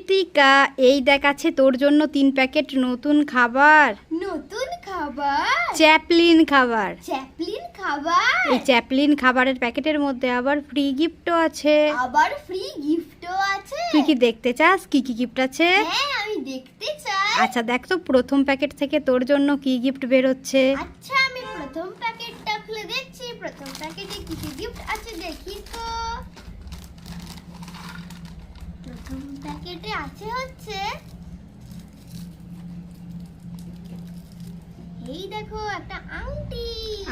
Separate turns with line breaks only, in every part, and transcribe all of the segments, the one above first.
কৃতিকা এই দেখাচ্ছে তোর জন্য তিন প্যাকেট নতুন খাবার।
নতুন খাবার?
চ্যাপলিন খাবার।
চ্যাপলিন খাবার?
এই চ্যাপলিন খাবারের প্যাকেটের মধ্যে আবার ফ্রি গিফটও আছে।
আবার ফ্রি গিফটও আছে?
তুই কি দেখতে চাস? কি কি গিফট আছে?
হ্যাঁ আমি দেখতে চাই।
আচ্ছা দেখ তো প্রথম প্যাকেট থেকে তোর জন্য কি গিফট বেরোচ্ছে।
আচ্ছা আমি প্রথম প্যাকেটটা খুলে দেখছি। প্রথম প্যাকেটে কি কি গিফট আছে দেখি তো প্রথম প্যাকেটে আছে হচ্ছে। এই দেখো একটা আংটি।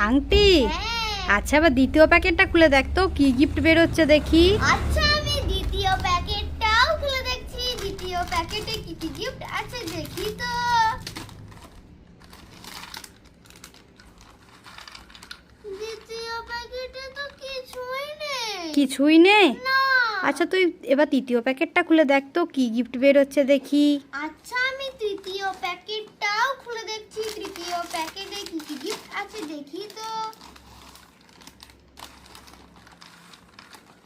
আংটি?
হ্যাঁ।
আচ্ছা এবার দ্বিতীয় প্যাকেটটা খুলে দেখ তো কি গিফট বেরোচ্ছে দেখি।
আচ্ছা আমি দ্বিতীয় প্যাকেটটাও খুলে দেখছি। দ্বিতীয় প্যাকেটে কি কি গিফট আছে দেখি তো। দ্বিতীয় প্যাকেটে তো কিছুই নেই।
কিছুই নেই? আচ্ছা তুই এবার তৃতীয় প্যাকেটটা খুলে দেখ তো কি গিফট বেরোচ্ছে দেখি।
আচ্ছা আমি তৃতীয় প্যাকেটটাও খুলে দেখছি তৃতীয় প্যাকেটে কি কি গিফট আছে দেখি তো।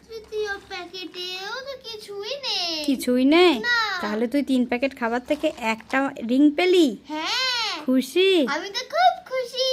তৃতীয় প্যাকেটেও তো কিছুই নেই।
কিছুই নেই? তাহলে তুই তিন প্যাকেট খাবার থেকে একটা রিং পেলি?
হ্যাঁ।
খুশি?
আমি তো খুব খুশি।